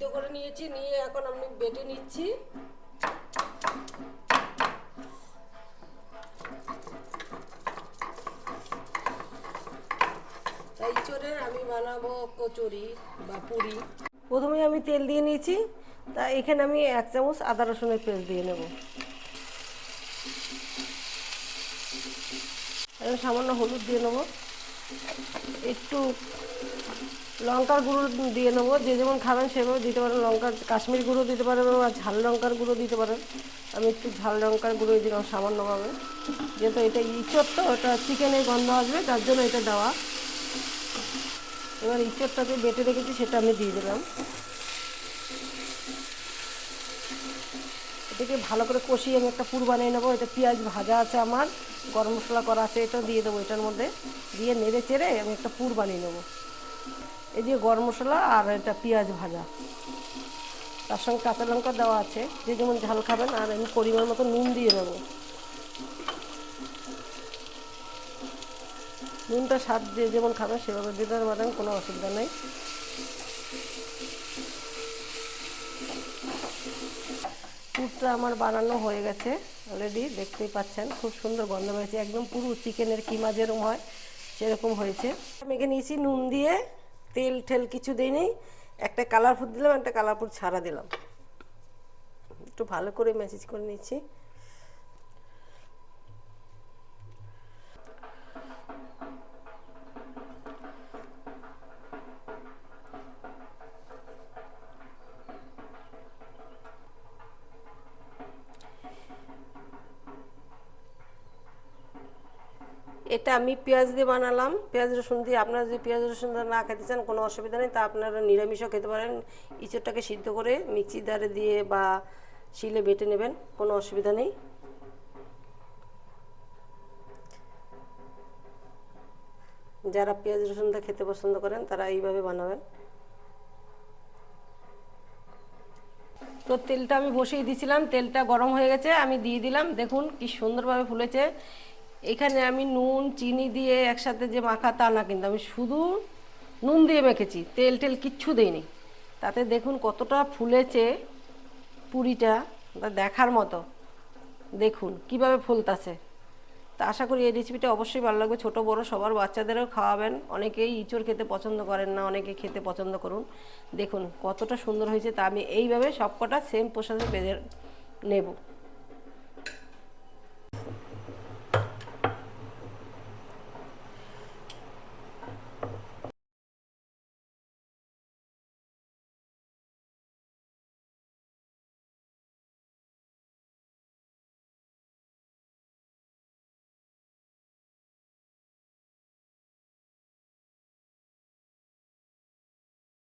সিদ্ধ করে নিয়েছি, নিয়ে এখন আমি বেটে নিচ্ছি। চোরের আমি বানাবো কচুরি বা পুরি। প্রথমে আমি তেল দিয়ে নিয়েছি, তা এখানে আমি এক চামচ আদা রসুনের পেস্ট দিয়ে নেব। সামান্য হলুদ দিয়ে নেব। একটু লঙ্কার গুঁড়ো দিয়ে নেব, যে যেমন খাবেন সেভাবে দিতে পারেন। লঙ্কার কাশ্মীর গুঁড়ো দিতে পারেন বা ঝাল লঙ্কার গুঁড়ো দিতে পারেন। আমি একটু ঝাল লঙ্কার গুঁড়ো দিলাম সামান্যভাবে। যেহেতু এটা ইঁচড় তো, ওটা চিকেনের গন্ধ আসবে, তার জন্য এটা দেওয়া। এবার ইঁচড়টাকে বেটে রেখেছি, সেটা আমি দিয়ে দিলাম। এটাকে ভালো করে কষিয়ে আমি একটা পুর বানিয়ে নেব। এটা পেঁয়াজ ভাজা আছে আমার, গরম মশলা করা আছে, এটা দিয়ে দেবো এটার মধ্যে। দিয়ে নেড়ে চেড়ে আমি একটা পুর বানিয়ে নেব। এই যে গরম মশলা আর এটা পেঁয়াজ ভাজা। তার সঙ্গে কাঁচা লঙ্কা দেওয়া আছে। যে যেমন ঝাল খাবেন, আর আমি পরিমাণ মতো নুন দিয়ে দেবো। নুনটা স্বাদ যে যেমন খাবেন সেভাবে দিতে পারেন কোনো অসুবিধা নেই। পুরটা আমার বানানো হয়ে গেছে অলরেডি দেখতেই পাচ্ছেন, খুব সুন্দর গন্ধ হয়েছে একদম পুরো চিকেনের কিমা যেরকম হয়, সেরকম হয়েছে। আমি এখানে নিয়েছি নুন দিয়ে তেল ঠেল কিছু দিইনি একটা কালারফুল দিলাম, একটা কালারফুল ছাড়া দিলাম। একটু ভালো করে মেসেজ করে নিচ্ছি। এটা আমি পেঁয়াজ দিয়ে বানালাম। পেঁয়াজ রসুন দিয়ে আপনারা যদি পেঁয়াজ রসুন না খেতে চান, কোনো অসুবিধা নেই। তা আপনারা নিরামিষও খেতে পারেন। ইঁচড়টাকে সিদ্ধ করে মিক্সি দারে দিয়ে বা শিলে বেটে নেবেন, কোনো অসুবিধা নেই। যারা পেঁয়াজ রসুনটা খেতে পছন্দ করেন, তারা এইভাবে বানাবেন। তো তেলটা আমি বসিয়ে দিয়েছিলাম তেলটা গরম হয়ে গেছে, আমি দিয়ে দিলাম। দেখুন কি সুন্দরভাবে ফুলেছে। এখানে আমি নুন, চিনি দিয়ে একসাথে যে মাখা তা না কিন্তু আমি শুধু নুন দিয়ে মেখেছি, তেল টেল কিচ্ছু দিইনি। তাতে দেখুন কতটা ফুলেছে পুরিটা দেখার মতো। দেখুন কীভাবে ফুলতাছে। তা আশা করি এই রেসিপিটা অবশ্যই ভালো লাগবে। ছোটো, বড় সবার বাচ্চাদেরও খাওয়াবেন। অনেকেই ইঁচড় খেতে পছন্দ করেন না, অনেকে খেতে পছন্দ করুন। দেখুন কতটা সুন্দর হয়েছে, তা আমি এইভাবে সবকটা সেম প্রসাদে বেঁধে নেব।